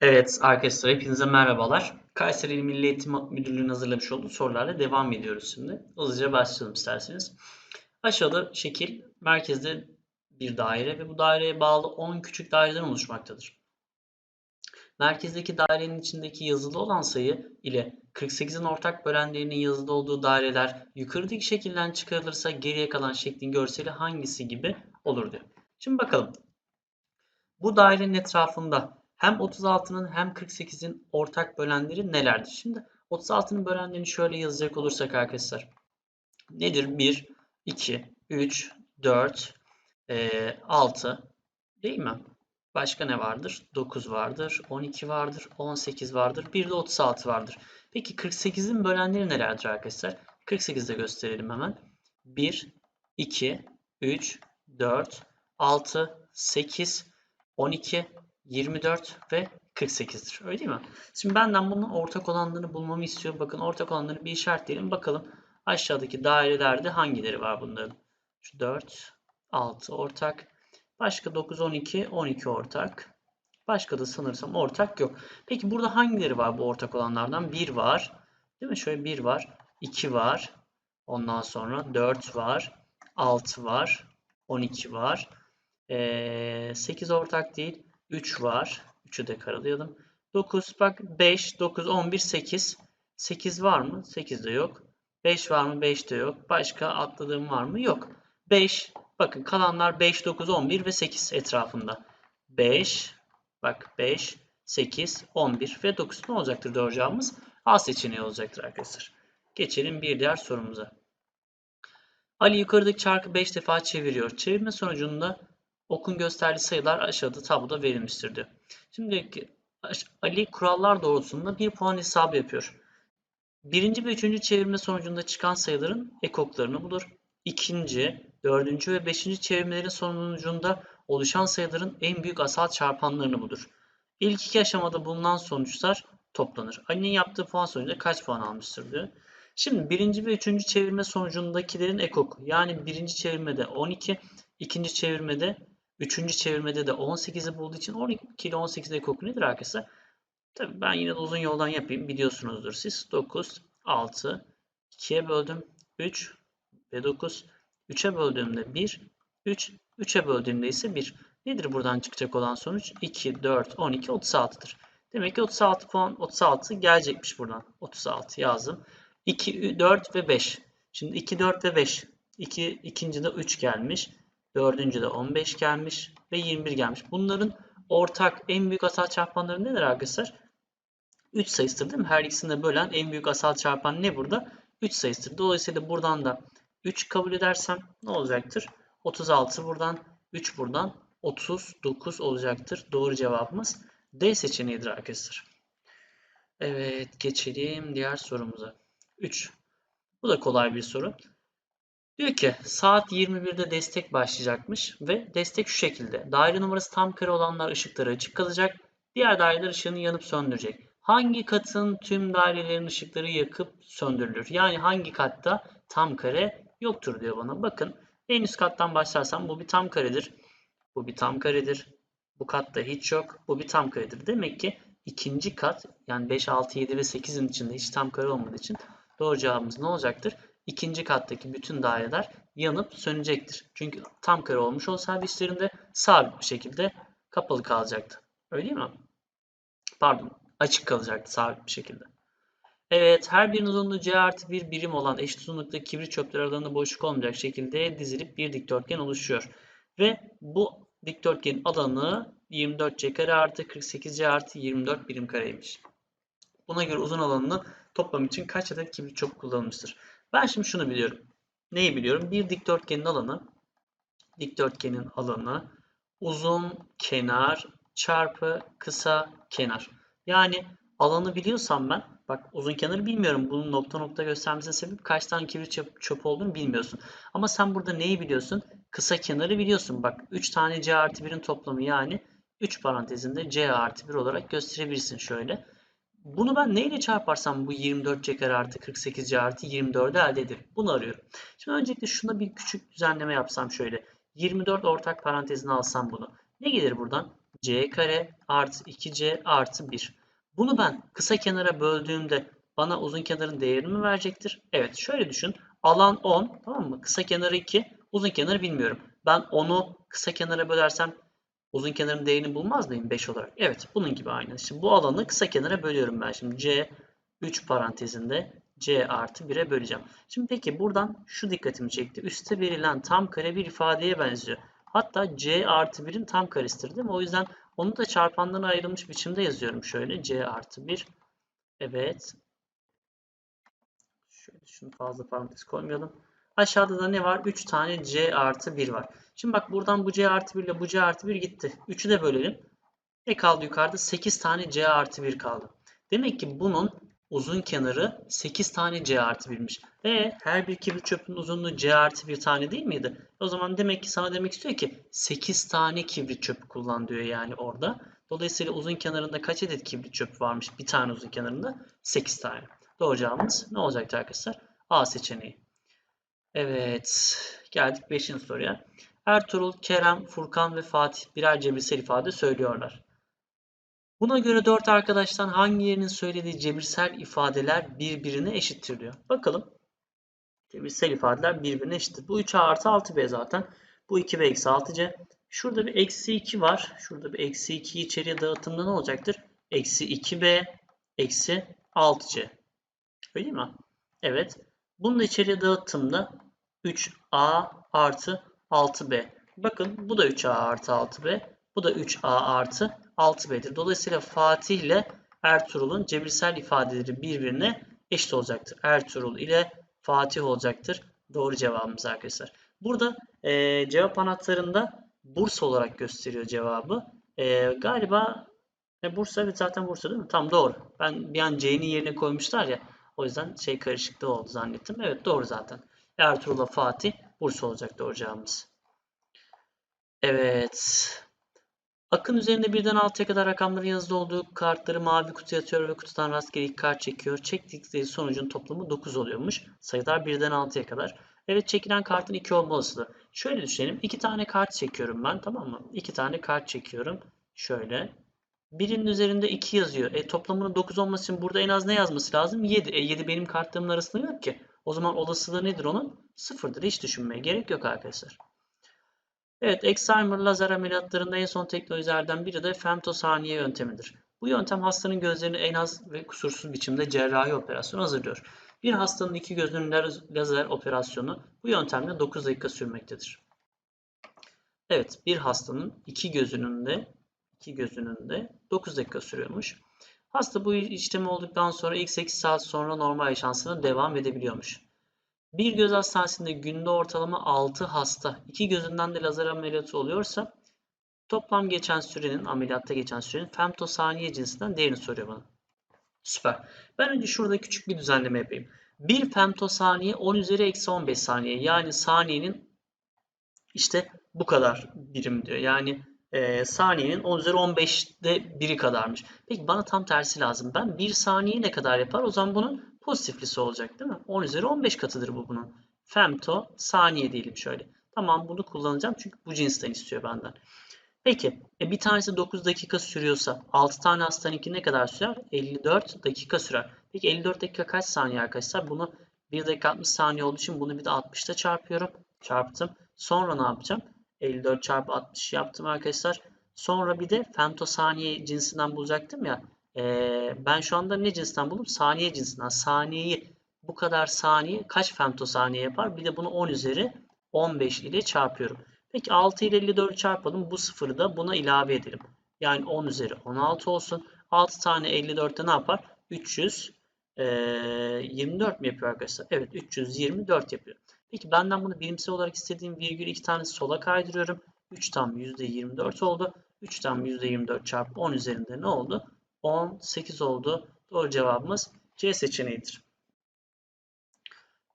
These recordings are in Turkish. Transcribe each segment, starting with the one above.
Evet arkadaşlar hepinize merhabalar. Kayseri İl Milli Eğitim Müdürlüğü'nün hazırlamış olduğu sorularla devam ediyoruz şimdi. Hızlıca başlayalım isterseniz. Aşağıda şekil merkezde bir daire ve bu daireye bağlı 10 küçük daireden oluşmaktadır. Merkezdeki dairenin içindeki yazılı olan sayı ile 48'in ortak bölenlerinin yazılı olduğu daireler yukarıdaki şekilden çıkarılırsa geriye kalan şeklin görseli hangisi gibi olur diyor. Şimdi bakalım. Bu dairenin etrafında hem 36'nın hem 48'in ortak bölenleri nelerdir? Şimdi 36'nın bölenlerini şöyle yazacak olursak arkadaşlar. Nedir? 1, 2, 3, 4, 6 değil mi? Başka ne vardır? 9 vardır, 12 vardır, 18 vardır, bir de 36 vardır. Peki 48'in bölenleri nelerdir arkadaşlar? 48'de gösterelim hemen. 1, 2, 3, 4, 6, 8, 12, 24 ve 48'dir. Öyle değil mi? Şimdi benden bunun ortak olanlarını bulmamı istiyor. Bakın ortak olanları bir işaretleyelim. Bakalım aşağıdaki dairelerde hangileri var bunların? Şu 4, 6 ortak. Başka 9, 12, 12 ortak. Başka da sanırsam ortak yok. Peki burada hangileri var bu ortak olanlardan? 1 var. Değil mi? Şöyle 1 var. 2 var. Ondan sonra 4 var. 6 var. 12 var. Ee, 8 ortak değil. 3 var. 3'ü de karalayalım. 9 bak 5, 9, 11, 8. 8 var mı? 8 de yok. 5 var mı? 5 de yok. Başka atladığım var mı? Yok. 5. Bakın kalanlar 5, 9, 11 ve 8 etrafında. 5. Bak 5, 8, 11 ve 9. Ne olacaktır doğru cevabımız? A seçeneği olacaktır arkadaşlar. Geçelim bir diğer sorumuza. Ali yukarıdaki çarkı 5 defa çeviriyor. Çevirme sonucunda okun gösterdiği sayılar aşağıda tabloda verilmiştir diyor. Şimdi Ali kurallar doğrultusunda bir puan hesabı yapıyor. Birinci ve üçüncü çevirme sonucunda çıkan sayıların ekoklarını bulur. İkinci, dördüncü ve beşinci çevirmelerin sonucunda oluşan sayıların en büyük asal çarpanlarını bulur. İlk iki aşamada bulunan sonuçlar toplanır. Ali'nin yaptığı puan sonucunda kaç puan almıştır diyor. Şimdi birinci ve üçüncü çevirme sonucundakilerin ekoku. Yani birinci çevirmede 12, ikinci çevirmede, üçüncü çevirmede de 18'i bulduğu için 12 ile 18 ekoku nedir arkadaşlar? Tabii ben yine de uzun yoldan yapayım. Biliyorsunuzdur siz. 9, 6, 2'ye böldüm. 3 ve 9. 3'e böldüğümde 1, 3, 3'e böldüğümde ise 1. Nedir buradan çıkacak olan sonuç? 2, 4, 12, 36'dır. Demek ki 36 puan, 36 gelecekmiş buradan. 36 yazdım. 2, 4 ve 5. Şimdi 2, 4 ve 5. 2, ikinci de 3 gelmiş. Dördüncü de 15 gelmiş. Ve 21 gelmiş. Bunların ortak en büyük asal çarpanları nedir arkadaşlar? 3 sayısıdır değil mi? Her ikisini de bölen en büyük asal çarpan ne burada? 3 sayısıdır. Dolayısıyla buradan da 3 kabul edersem ne olacaktır? 36 buradan, 3 buradan 39 olacaktır. Doğru cevabımız D seçeneğidir arkadaşlar. Evet geçelim diğer sorumuza. 3. Bu da kolay bir soru. Diyor ki saat 21'de destek başlayacakmış ve destek şu şekilde. Daire numarası tam kare olanlar ışıkları açık kalacak. Diğer daireler ışığını yanıp söndürecek. Hangi katın tüm dairelerin ışıkları yakıp söndürülür? Yani hangi katta tam kare yoktur diyor bana. Bakın en üst kattan başlarsam bu bir tam karedir. Bu bir tam karedir. Bu katta hiç yok. Bu bir tam karedir. Demek ki ikinci kat yani 5, 6, 7 ve 8'in içinde hiç tam kare olmadığı için doğru cevabımız ne olacaktır? İkinci kattaki bütün daireler yanıp sönecektir. Çünkü tam kare olmuş olsaydı işlerinde sabit bir şekilde kapalı kalacaktı. Öyle değil mi? Pardon açık kalacaktı sabit bir şekilde. Evet, her birinin uzunluğu c artı bir birim olan eşit uzunlukta kibrit çöpleri aralarında boşluk olmayacak şekilde dizilip bir dikdörtgen oluşuyor. Ve bu dikdörtgenin alanı 24c kare artı 48c artı 24 birim kareymiş. Buna göre uzun alanını toplam için kaç adet kibrit çöp kullanılmıştır? Ben şimdi şunu biliyorum. Neyi biliyorum? Bir dikdörtgenin alanı, dikdörtgenin alanı uzun kenar çarpı kısa kenar. Yani alanı biliyorsam ben Bak uzun kenarı bilmiyorum. Bunun nokta nokta göstermesinin sebebi kaç tane kibrit çöp, çöp olduğunu bilmiyorsun. Ama sen burada neyi biliyorsun? Kısa kenarı biliyorsun. Bak 3 tane c artı 1'in toplamı yani 3 parantezinde c artı 1 olarak gösterebilirsin şöyle. Bunu ben neyle çarparsam bu 24c kare artı 48c artı 24'ü elde ederim. Bunu arıyorum. Şimdi öncelikle şuna bir küçük düzenleme yapsam şöyle. 24 ortak parantezine alsam bunu. Ne gelir buradan? c kare artı 2c artı 1. Bunu ben kısa kenara böldüğümde bana uzun kenarın değerini mi verecektir? Evet şöyle düşün. Alan 10 tamam mı? Kısa kenarı 2 uzun kenarı bilmiyorum. Ben 10'u kısa kenara bölersem uzun kenarın değerini bulmaz mıyım 5 olarak? Evet bunun gibi aynı. Şimdi bu alanı kısa kenara bölüyorum ben. Şimdi c 3 parantezinde c artı 1'e böleceğim. Şimdi peki buradan şu dikkatimi çekti. Üste verilen tam kare bir ifadeye benziyor. Hatta c artı 1'in tam karesidir değil mi? O yüzden onu da çarpandan ayrılmış biçimde yazıyorum şöyle. c artı 1. Evet. Şöyle şunu fazla parantez koymayalım. Aşağıda da ne var? 3 tane c artı 1 var. Şimdi bak buradan bu c artı 1 ile bu c artı 1 gitti. 3'ü de bölelim. Ne kaldı yukarıda? 8 tane c artı 1 kaldı. Demek ki bunun uzun kenarı 8 tane c artı 1'miş. E her bir kibrit çöpün uzunluğu c artı 1 tane değil miydi? O zaman demek ki sana demek istiyor ki 8 tane kibrit çöpü kullan diyor yani orada. Dolayısıyla uzun kenarında kaç adet kibrit çöpü varmış? Bir tane uzun kenarında 8 tane. Doğru cevabımız ne olacaktı arkadaşlar? A seçeneği. Evet. Geldik 5. soruya. Ertuğrul, Kerem, Furkan ve Fatih birer cebirsel ifade söylüyorlar. Buna göre 4 arkadaştan hangilerinin söylediği cebirsel ifadeler birbirine eşittir diyor. Bakalım. Cebirsel ifadeler birbirine eşittir. Bu 3A artı 6B zaten. Bu 2B eksi 6C. Şurada bir eksi 2 var. Şurada bir eksi 2'yi içeriye dağıtımda ne olacaktır? Eksi 2B eksi 6C. Öyle mi? Evet. Bunu da içeriye dağıttığımda 3A artı 6B. Bakın bu da 3A artı 6B. Bu da 3A artı 6B'dir. Dolayısıyla Fatih ile Ertuğrul'un cebirsel ifadeleri birbirine eşit olacaktır. Ertuğrul ile Fatih olacaktır. Doğru cevabımız arkadaşlar. Burada e, cevap anahtarında Bursa olarak gösteriyor cevabı. E, galiba e, Bursa evet zaten Bursa değil mi? Tam doğru. Ben bir an C'nin yerine koymuşlar ya. O yüzden şey karışıklığı oldu zannettim. Evet doğru zaten. Ertuğrul'la Fatih Bursa olacak doğru cevabımız. Evet. Akın üzerinde birden 6'ya kadar rakamların yazılı olduğu kartları mavi kutuya atıyor ve kutudan rastgele ilk kart çekiyor. Çektikleri sonucun toplamı 9 oluyormuş. Sayılar birden 6'ya kadar. Evet çekilen kartın 2 olma olasılığı. Şöyle düşünelim. 2 tane kart çekiyorum ben tamam mı? 2 tane kart çekiyorum. Şöyle. Birinin üzerinde 2 yazıyor. E toplamının 9 olması için burada en az ne yazması lazım? 7. E 7 benim kartlarımın arasında yok ki. O zaman olasılığı nedir onun? Sıfırdır. Hiç düşünmeye gerek yok arkadaşlar. Evet, Alzheimer lazer ameliyatlarında en son teknolojilerden biri de femtosaniye yöntemidir. Bu yöntem hastanın gözlerini en az ve kusursuz biçimde cerrahi operasyon hazırlıyor. Bir hastanın iki gözünün lazer operasyonu bu yöntemle 9 dakika sürmektedir. Evet, bir hastanın iki gözünün de iki gözünün de 9 dakika sürüyormuş. Hasta bu işlemi olduktan sonra ilk 8 saat sonra normal yaşantısına devam edebiliyormuş. Bir göz hastanesinde günde ortalama 6 hasta, iki gözünden de lazer ameliyatı oluyorsa toplam geçen sürenin, ameliyatta geçen sürenin femtosaniye cinsinden değerini soruyor bana. Süper. Ben önce şurada küçük bir düzenleme yapayım. Bir femtosaniye 10 üzeri eksi 15 saniye. Yani saniyenin işte bu kadar birim diyor. Yani e, saniyenin 10 üzeri 15'de biri kadarmış. Peki bana tam tersi lazım. Ben 1 saniye ne kadar yapar? O zaman bunun pozitiflisi olacak değil mi? 10 üzeri 15 katıdır bu bunun. Femto saniye diyelim şöyle. Tamam bunu kullanacağım çünkü bu cinsten istiyor benden. Peki e, bir tanesi 9 dakika sürüyorsa 6 tane hastanınki ne kadar sürer? 54 dakika sürer. Peki 54 dakika kaç saniye arkadaşlar? Bunu 1 dakika 60 saniye olduğu için bunu bir de 60'ta çarpıyorum. Çarptım. Sonra ne yapacağım? 54 çarpı 60 yaptım arkadaşlar. Sonra bir de femtosaniye cinsinden bulacaktım ya. Ee, ben şu anda ne cinsinden buldum? Saniye cinsinden. Saniyeyi bu kadar saniye kaç femtosaniye yapar? Bir de bunu 10 üzeri 15 ile çarpıyorum. Peki 6 ile 54 çarpalım. Bu sıfırı da buna ilave edelim. Yani 10 üzeri 16 olsun. 6 tane 54'te ne yapar? 300 e, 24 mi yapıyor arkadaşlar? Evet 324 yapıyor. Peki benden bunu bilimsel olarak istediğim virgül 2 tane sola kaydırıyorum. 3 tam %24 oldu. 3 tam %24 çarpı 10 üzerinde ne oldu? 18 oldu. Doğru cevabımız C seçeneğidir.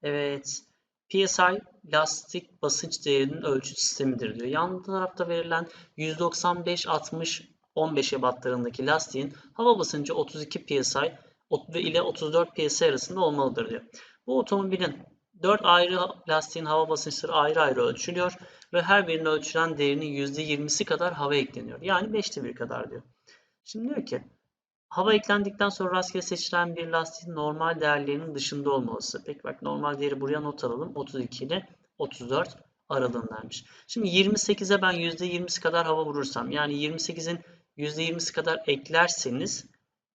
Evet. PSI lastik basınç değerinin ölçüt sistemidir diyor. Yan tarafta verilen 195 60 15 ebatlarındaki lastiğin hava basıncı 32 psi ile 34 psi arasında olmalıdır diyor. Bu otomobilin 4 ayrı lastiğin hava basınçları ayrı ayrı ölçülüyor ve her birine ölçülen değerinin %20'si kadar hava ekleniyor. Yani 5'te 1 kadar diyor. Şimdi diyor ki hava eklendikten sonra rastgele seçilen bir lastiğin normal değerlerinin dışında olmalısı. Peki bak normal değeri buraya not alalım. 32 ile 34 aralığındaymış. Şimdi 28'e ben %20'si kadar hava vurursam yani 28'in %20'si kadar eklerseniz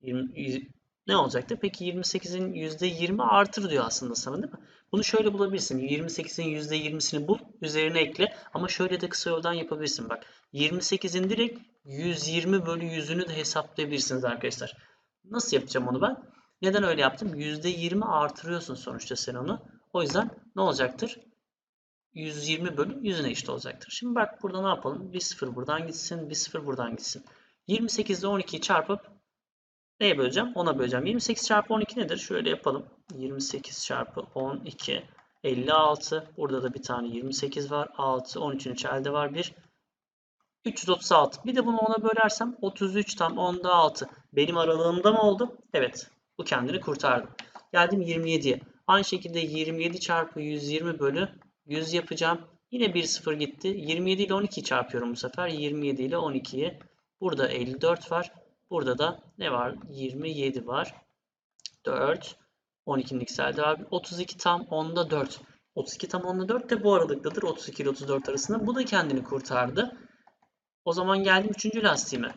20, ne olacaktır? Peki 28'in %20 artır diyor aslında sana değil mi? Bunu şöyle bulabilirsin. 28'in %20'sini bul, üzerine ekle. Ama şöyle de kısa yoldan yapabilirsin. Bak 28'in direkt 120 bölü 100'ünü de hesaplayabilirsiniz arkadaşlar. Nasıl yapacağım onu ben? Neden öyle yaptım? %20 artırıyorsun sonuçta sen onu. O yüzden ne olacaktır? 120 bölü 100'üne eşit olacaktır. Şimdi bak burada ne yapalım? Bir 0 buradan gitsin, bir 0 buradan gitsin. 28 ile 12'yi çarpıp neye böleceğim? 10'a böleceğim. 28 çarpı 12 nedir? Şöyle yapalım. 28 çarpı 12 56. Burada da bir tane 28 var. 6. 13'ün içeride var. 1. 336. Bir de bunu 10'a bölersem 33 tam 10'da 6. Benim aralığımda mı oldu? Evet. Bu kendini kurtardı. Geldim 27'ye. Aynı şekilde 27 çarpı 120 bölü 100 yapacağım. Yine 1 0 gitti. 27 ile 12 çarpıyorum bu sefer. 27 ile 12'yi. Burada 54 var. Burada da ne var? 27 var. 4. 12'nin ikselde var. 32 tam 10'da 4. 32 tam 10'da 4 de bu aralıktadır. 32 ile 34 arasında. Bu da kendini kurtardı. O zaman geldim 3. lastiğime.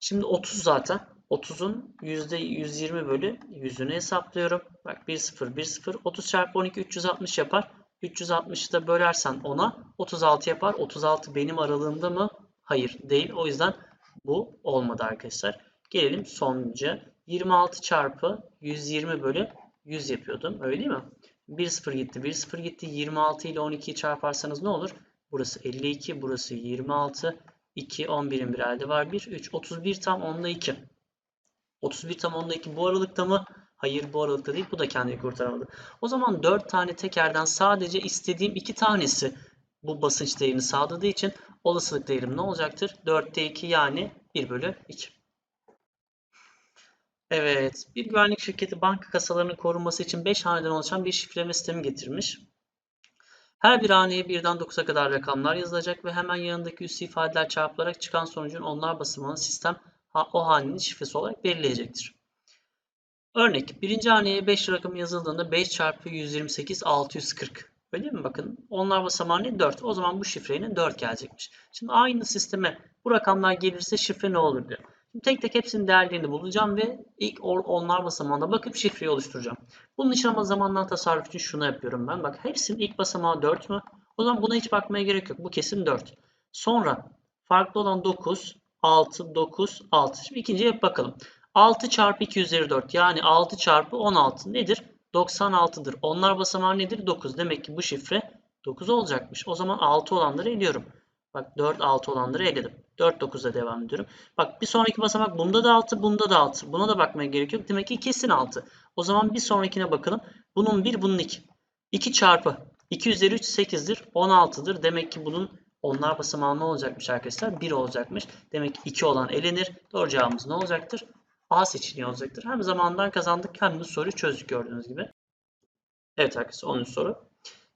Şimdi 30 zaten. 30'un %120 bölü 100'ünü hesaplıyorum. Bak 1 0 1 0. 30 çarpı 12 360 yapar. 360'ı da bölersen 10'a 36 yapar. 36 benim aralığımda mı? Hayır değil. O yüzden bu olmadı arkadaşlar. Gelelim sonuncu. 26 çarpı 120 bölü 100 yapıyordum. Öyle değil mi? 1 0 gitti. 1 0 gitti. 26 ile 12'yi çarparsanız ne olur? Burası 52. Burası 26. 2. 11'in bir elde var. 1. 3. 31 tam 10'da 2. 31 tam 10'da 2 bu aralıkta mı? Hayır bu aralıkta değil. Bu da kendini kurtaramadı. O zaman 4 tane tekerden sadece istediğim 2 tanesi bu basınç değerini sağladığı için olasılık değerim ne olacaktır? 4'te 2 yani 1 bölü 2. Evet, bir güvenlik şirketi banka kasalarının korunması için 5 haneden oluşan bir şifreleme sistemi getirmiş. Her bir haneye birden 9'a kadar rakamlar yazılacak ve hemen yanındaki üstü ifadeler çarpılarak çıkan sonucun onlar basamağını sistem o hanenin şifresi olarak belirleyecektir. Örnek, birinci haneye 5 rakamı yazıldığında 5 çarpı 128 640. Öyle mi? Bakın onlar basamağı ne? 4. O zaman bu şifreyle 4 gelecekmiş. Şimdi aynı sisteme bu rakamlar gelirse şifre ne olur diyor. Şimdi tek tek hepsinin değerlerini bulacağım ve ilk onlar basamağına bakıp şifreyi oluşturacağım. Bunun için ama zamandan tasarruf için şunu yapıyorum ben. Bak hepsinin ilk basamağı 4 mü? O zaman buna hiç bakmaya gerek yok. Bu kesin 4. Sonra farklı olan 9, 6, 9, 6. Şimdi ikinciye hep bakalım. 6 çarpı 2 üzeri 4 yani 6 çarpı 16 nedir? 96'dır. Onlar basamağı nedir? 9. Demek ki bu şifre 9 olacakmış. O zaman 6 olanları eliyorum. Bak 4 6 olanları eledim. 4 9'a devam ediyorum. Bak bir sonraki basamak bunda da 6, bunda da 6. Buna da bakmaya gerek yok. Demek ki kesin 6. O zaman bir sonrakine bakalım. Bunun 1, bunun 2. 2 çarpı 2 üzeri 3 8'dir. 16'dır. Demek ki bunun onlar basamağı ne olacakmış arkadaşlar? 1 olacakmış. Demek ki 2 olan elenir. Doğru cevabımız ne olacaktır? A seçeneği olacaktır. Hem zamandan kazandık hem de soruyu çözdük gördüğünüz gibi. Evet arkadaşlar 10. soru.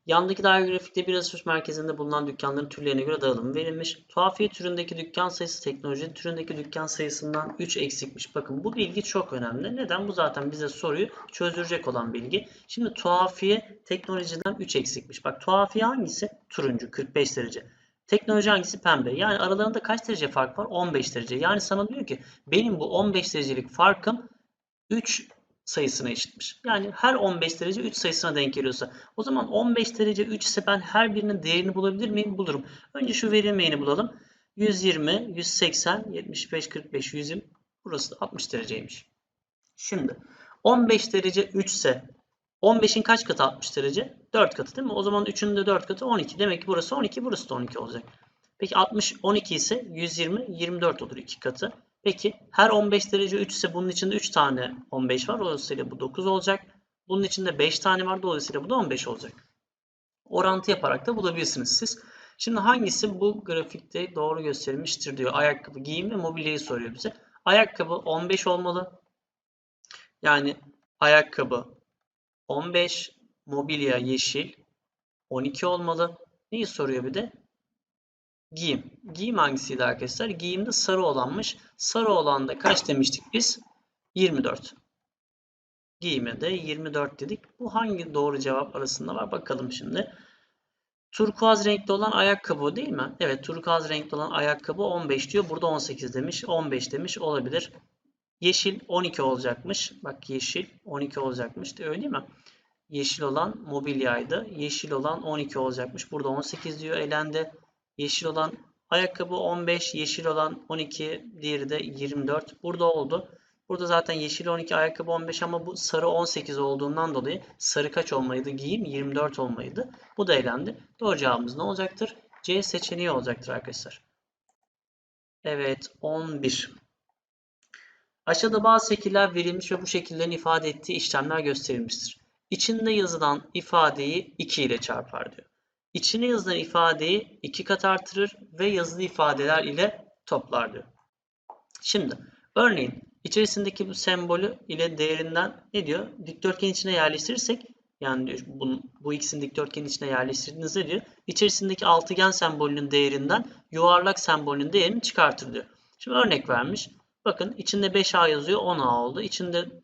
Yandaki daire grafikte bir alışveriş merkezinde bulunan dükkanların türlerine göre dağılım verilmiş. Tuhafiye türündeki dükkan sayısı teknoloji türündeki dükkan sayısından 3 eksikmiş. Bakın bu bilgi çok önemli. Neden? Bu zaten bize soruyu çözdürecek olan bilgi. Şimdi tuhafiye teknolojiden 3 eksikmiş. Bak tuhafiye hangisi? Turuncu 45 derece. Teknoloji hangisi? Pembe. Yani aralarında kaç derece fark var? 15 derece. Yani sana diyor ki benim bu 15 derecelik farkım 3 sayısına eşitmiş. Yani her 15 derece 3 sayısına denk geliyorsa. O zaman 15 derece 3 ise ben her birinin değerini bulabilir miyim? Bulurum. Önce şu verilmeyeni bulalım. 120, 180, 75, 45, 120. Burası da 60 dereceymiş. Şimdi 15 derece 3 ise 15'in kaç katı 60 derece? 4 katı değil mi? O zaman 3'ün de 4 katı 12. Demek ki burası 12, burası da 12 olacak. Peki 60, 12 ise 120, 24 olur 2 katı. Peki her 15 derece 3 ise bunun içinde 3 tane 15 var. Dolayısıyla bu 9 olacak. Bunun içinde 5 tane var. Dolayısıyla bu da 15 olacak. Orantı yaparak da bulabilirsiniz siz. Şimdi hangisi bu grafikte doğru gösterilmiştir diyor. Ayakkabı, giyim ve mobilyayı soruyor bize. Ayakkabı 15 olmalı. Yani ayakkabı 15, mobilya yeşil 12 olmalı. Neyi soruyor bir de? Giyim. Giyim hangisiydi arkadaşlar? Giyim de sarı olanmış. Sarı olan da kaç demiştik biz? 24. Giyime de 24 dedik. Bu hangi doğru cevap arasında var? Bakalım şimdi. Turkuaz renkli olan ayakkabı değil mi? Evet turkuaz renkli olan ayakkabı 15 diyor. Burada 18 demiş. 15 demiş. Olabilir. Yeşil 12 olacakmış. Bak yeşil 12 olacakmış. Öyle mi? Yeşil olan mobilyaydı. Yeşil olan 12 olacakmış. Burada 18 diyor. Elendi. Yeşil olan ayakkabı 15. Yeşil olan 12. Diğeri de 24. Burada oldu. Burada zaten yeşil 12, ayakkabı 15 ama bu sarı 18 olduğundan dolayı sarı kaç olmalıydı? Giyim 24 olmalıydı. Bu da elendi. Doğru cevabımız ne olacaktır? C seçeneği olacaktır arkadaşlar. Evet 11. Aşağıda bazı şekiller verilmiş ve bu şekillerin ifade ettiği işlemler gösterilmiştir. İçinde yazılan ifadeyi 2 ile çarpar diyor. İçine yazılan ifadeyi 2 kat artırır ve yazılı ifadeler ile toplar diyor. Şimdi örneğin içerisindeki bu sembolü ile değerinden ne diyor? Dikdörtgen içine yerleştirirsek yani diyor, bu, bu ikisini dikdörtgenin içine yerleştirdiğinizde diyor içerisindeki altıgen sembolünün değerinden yuvarlak sembolünün değerini çıkartır diyor. Şimdi örnek vermiş. Bakın içinde 5A yazıyor 10A oldu. İçinde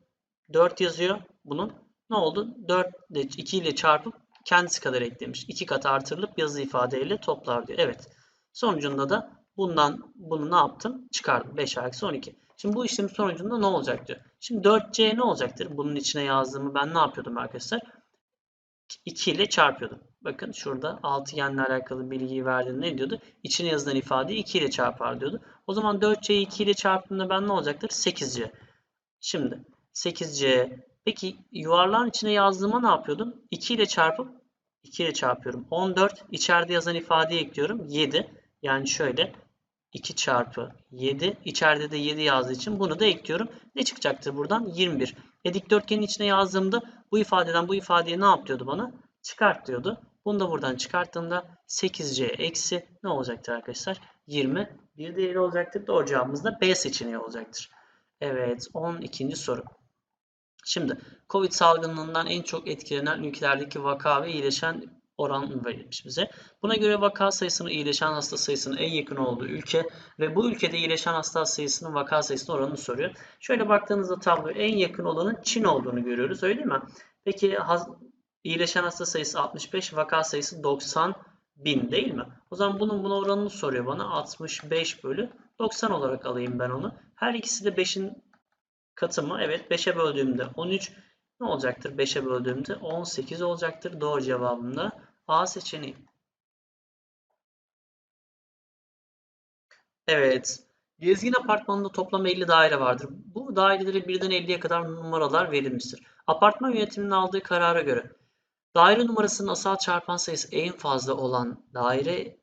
4 yazıyor. Bunun ne oldu? 4 ile 2 ile çarpıp kendisi kadar eklemiş. 2 kat artırılıp yazı ifadeyle toplar diyor. Evet. Sonucunda da bundan bunu ne yaptım? Çıkardım. 5 eksi 12. Şimdi bu işlemin sonucunda ne olacak diyor. Şimdi 4C ne olacaktır? Bunun içine yazdığımı ben ne yapıyordum arkadaşlar? 2 ile çarpıyordum. Bakın şurada altıgenle alakalı bilgiyi verdiğinde ne diyordu? İçine yazılan ifadeyi 2 ile çarpar diyordu. O zaman 4C'yi 2 ile çarptığımda ben ne olacaktır? 8C. Şimdi 8C. Peki yuvarlağın içine yazdığıma ne yapıyordum? 2 ile çarpıp 2 ile çarpıyorum. 14. İçeride yazan ifadeyi ekliyorum. 7. Yani şöyle 2 çarpı 7. İçeride de 7 yazdığı için bunu da ekliyorum. Ne çıkacaktır buradan? 21. E dikdörtgenin içine yazdığımda bu ifadeden bu ifadeyi ne yap diyordu bana? Çıkart diyordu. Bunu da buradan çıkarttığımda 8c eksi ne olacaktır arkadaşlar? 20 bir değeri olacaktır. Doğru cevabımız da B seçeneği olacaktır. Evet 12. soru. Şimdi Covid salgınından en çok etkilenen ülkelerdeki vaka ve iyileşen oran verilmiş bize. Buna göre vaka sayısının iyileşen hasta sayısının en yakın olduğu ülke ve bu ülkede iyileşen hasta sayısının vaka sayısının oranını soruyor. Şöyle baktığınızda tabloya en yakın olanın Çin olduğunu görüyoruz öyle mi? Peki iyileşen hasta sayısı 65, vaka sayısı 90 bin değil mi? O zaman bunun buna oranını soruyor bana. 65 bölü 90 olarak alayım ben onu. Her ikisi de 5'in katı mı? Evet 5'e böldüğümde 13 ne olacaktır? 5'e böldüğümde 18 olacaktır. Doğru cevabım da A seçeneği. Evet. Gezgin apartmanında toplam 50 daire vardır. Bu dairelere birden 50'ye kadar numaralar verilmiştir. Apartman yönetiminin aldığı karara göre daire numarasının asal çarpan sayısı en fazla olan daire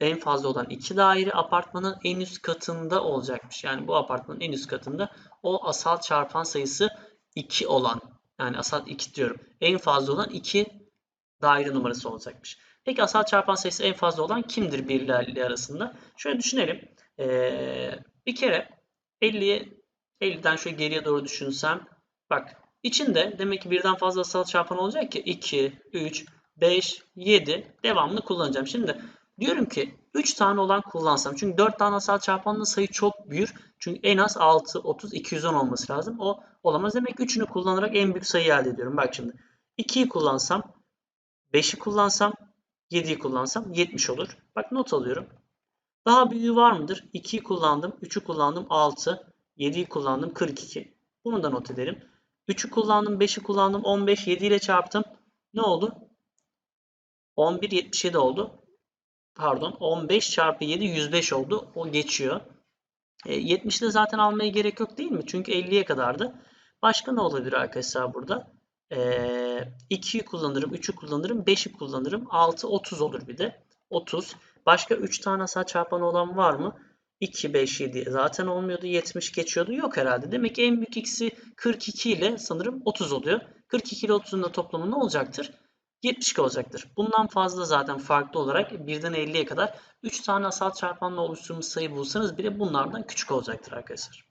en fazla olan iki daire apartmanın en üst katında olacakmış. Yani bu apartmanın en üst katında o asal çarpan sayısı 2 olan yani asal 2 diyorum. En fazla olan 2 daire numarası olacakmış. Peki asal çarpan sayısı en fazla olan kimdir birlerle arasında? Şöyle düşünelim. Ee, bir kere 50'ye 50'den şöyle geriye doğru düşünsem bak içinde demek ki birden fazla asal çarpan olacak ki 2, 3, 5, 7 devamlı kullanacağım. Şimdi diyorum ki 3 tane olan kullansam. Çünkü 4 tane asal çarpanlı sayı çok büyür. Çünkü en az 6, 30, 210 olması lazım. O olamaz. Demek ki 3'ünü kullanarak en büyük sayıyı elde ediyorum. Bak şimdi 2'yi kullansam 5'i kullansam 7'yi kullansam 70 olur. Bak not alıyorum. Daha büyüğü var mıdır? 2'yi kullandım, 3'ü kullandım 6, 7'yi kullandım 42. Bunu da not edelim. 3'ü kullandım, 5'i kullandım 15, 7 ile çarptım. Ne oldu? 11, 77 oldu. Pardon 15 çarpı 7 105 oldu. O geçiyor. E, 70'i de zaten almaya gerek yok değil mi? Çünkü 50'ye kadardı. Başka ne olabilir arkadaşlar burada? Ee, 2'yi kullanırım, 3'ü kullanırım, 5'i kullanırım. 6, 30 olur bir de. 30. Başka 3 tane asal çarpan olan var mı? 2, 5, 7 zaten olmuyordu. 70 geçiyordu. Yok herhalde. Demek ki en büyük x'i 42 ile sanırım 30 oluyor. 42 ile 30'un da toplamı ne olacaktır? 72 olacaktır. Bundan fazla zaten farklı olarak birden 50'ye kadar 3 tane asal çarpanla oluşturmuş sayı bulsanız bile bunlardan küçük olacaktır arkadaşlar.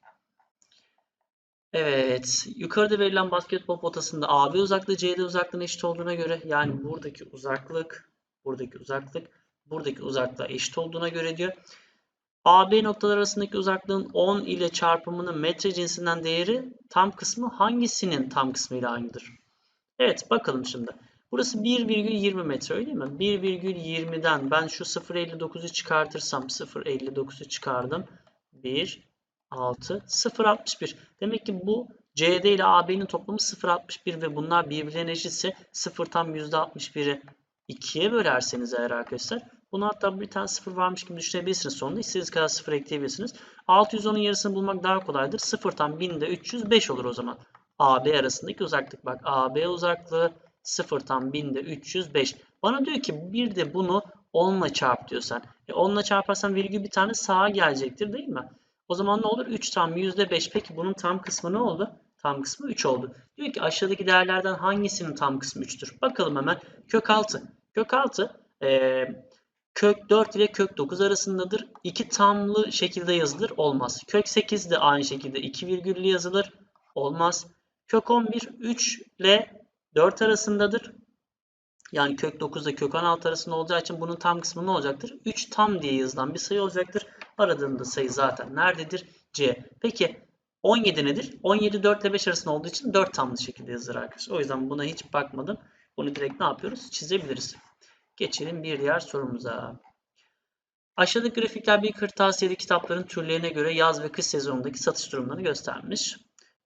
Evet, yukarıda verilen basketbol potasında AB uzaklığı CD uzaklığına eşit olduğuna göre yani buradaki uzaklık, buradaki uzaklık, buradaki uzaklığa eşit olduğuna göre diyor. AB noktalar arasındaki uzaklığın 10 ile çarpımının metre cinsinden değeri tam kısmı hangisinin tam kısmı ile aynıdır? Evet bakalım şimdi. Burası 1,20 metre öyle mi? 1,20'den ben şu 0,59'u çıkartırsam 0,59'u çıkardım. 1, 6, 0,61. Demek ki bu CD ile AB'nin toplamı 0,61 ve bunlar birbirlerine eşitse 0 tam %61'i 2'ye bölerseniz eğer arkadaşlar bunu hatta bir tane 0 varmış gibi düşünebilirsiniz sonunda. İstediğiniz kadar 0 ekleyebilirsiniz. 610'un yarısını bulmak daha kolaydır. 0 tam 1000'de 305 olur o zaman. AB arasındaki uzaklık. Bak AB uzaklığı 0 tam 1000'de 305. Bana diyor ki bir de bunu 10 ile çarp diyor sen. E 10 ile çarparsan virgül bir tane sağa gelecektir değil mi? O zaman ne olur? 3 tam %5. Peki bunun tam kısmı ne oldu? Tam kısmı 3 oldu. Diyor ki aşağıdaki değerlerden hangisinin tam kısmı 3'tür? Bakalım hemen. Kök 6. Kök 6 e, kök 4 ile kök 9 arasındadır. 2 tamlı şekilde yazılır. Olmaz. Kök 8 de aynı şekilde 2 virgüllü yazılır. Olmaz. Kök 11 3 ile 4 arasındadır. Yani kök 9 ile kök 16 arasında olacağı için bunun tam kısmı ne olacaktır? 3 tam diye yazılan bir sayı olacaktır. Aradığında sayı zaten nerededir? C. Peki 17 nedir? 17 4 ile 5 arasında olduğu için 4 tamlı şekilde yazılır arkadaşlar. O yüzden buna hiç bakmadım. Bunu direkt ne yapıyoruz? Çizebiliriz. Geçelim bir diğer sorumuza. Aşağıdaki grafikler bir kırtasiyeli kitapların türlerine göre yaz ve kış sezonundaki satış durumlarını göstermiş.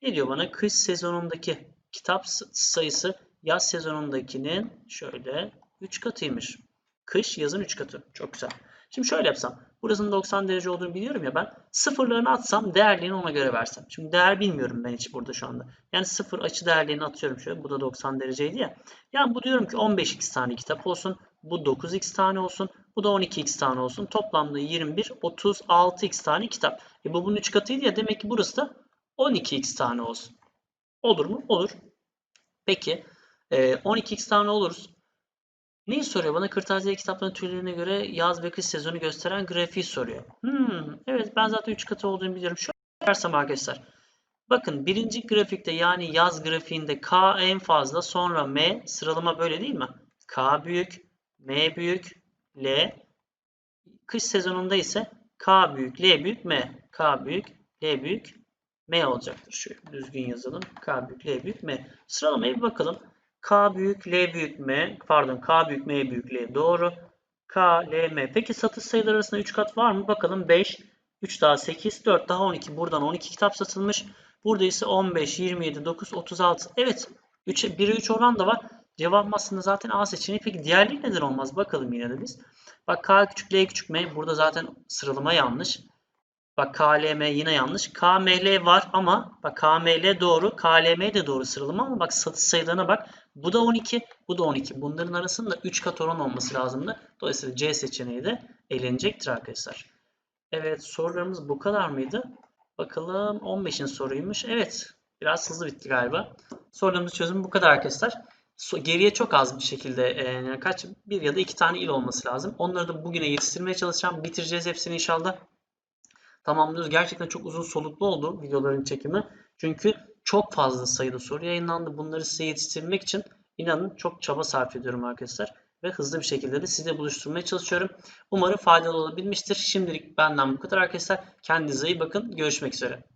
Ne diyor bana? Kış sezonundaki kitap sayısı yaz sezonundakinin şöyle 3 katıymış. Kış yazın 3 katı. Çok güzel. Şimdi şöyle yapsam. Burasının 90 derece olduğunu biliyorum ya ben. Sıfırlarını atsam değerlerini ona göre versem. Şimdi değer bilmiyorum ben hiç burada şu anda. Yani sıfır açı değerlerini atıyorum şöyle. Bu da 90 dereceydi ya. Yani bu diyorum ki 15x tane kitap olsun. Bu 9x tane olsun. Bu da 12x tane olsun. Toplamda 21, 36x tane kitap. E bu bunun 3 katıydı ya. Demek ki burası da 12x tane olsun. Olur mu? Olur. Peki 12x tane oluruz. Neyi soruyor? Bana kırtasiye kitaplarının türlerine göre yaz ve kış sezonu gösteren grafiği soruyor. Hmm, evet ben zaten 3 katı olduğunu biliyorum. Şöyle yaparsam arkadaşlar. Bakın birinci grafikte yani yaz grafiğinde K en fazla sonra M sıralama böyle değil mi? K büyük, M büyük, L. Kış sezonunda ise K büyük, L büyük, M. K büyük, L büyük, M olacaktır. Şöyle düzgün yazalım. K büyük, L büyük, M. Sıralamaya bir bakalım. K büyük, L büyük M. Pardon K büyük, M büyük, L. Doğru. K, L, M. Peki satış sayıları arasında 3 kat var mı? Bakalım 5, 3 daha 8, 4 daha 12. Buradan 12 kitap satılmış. Burada ise 15, 27, 9, 36. Evet. 3'e 1'e 3 oran da var. Cevap aslında zaten A seçeneği. Peki diğerleri neden olmaz? Bakalım yine de biz. Bak K küçük, L küçük, M. Burada zaten sıralama yanlış. Bak KLM yine yanlış. KML var ama bak KML doğru. KLM de doğru sıralama ama bak satış sayılarına bak. Bu da 12, bu da 12. Bunların arasında 3 kat oran olması lazımdı. Dolayısıyla C seçeneği de elenecektir arkadaşlar. Evet sorularımız bu kadar mıydı? Bakalım 15'in soruymuş. Evet biraz hızlı bitti galiba. Sorularımızın çözümü bu kadar arkadaşlar. Geriye çok az bir şekilde yani kaç bir ya da iki tane il olması lazım. Onları da bugüne yetiştirmeye çalışacağım. Bitireceğiz hepsini inşallah tamamlıyoruz. Gerçekten çok uzun soluklu oldu videoların çekimi. Çünkü çok fazla sayıda soru yayınlandı. Bunları size yetiştirmek için inanın çok çaba sarf ediyorum arkadaşlar. Ve hızlı bir şekilde de size buluşturmaya çalışıyorum. Umarım faydalı olabilmiştir. Şimdilik benden bu kadar arkadaşlar. Kendinize iyi bakın. Görüşmek üzere.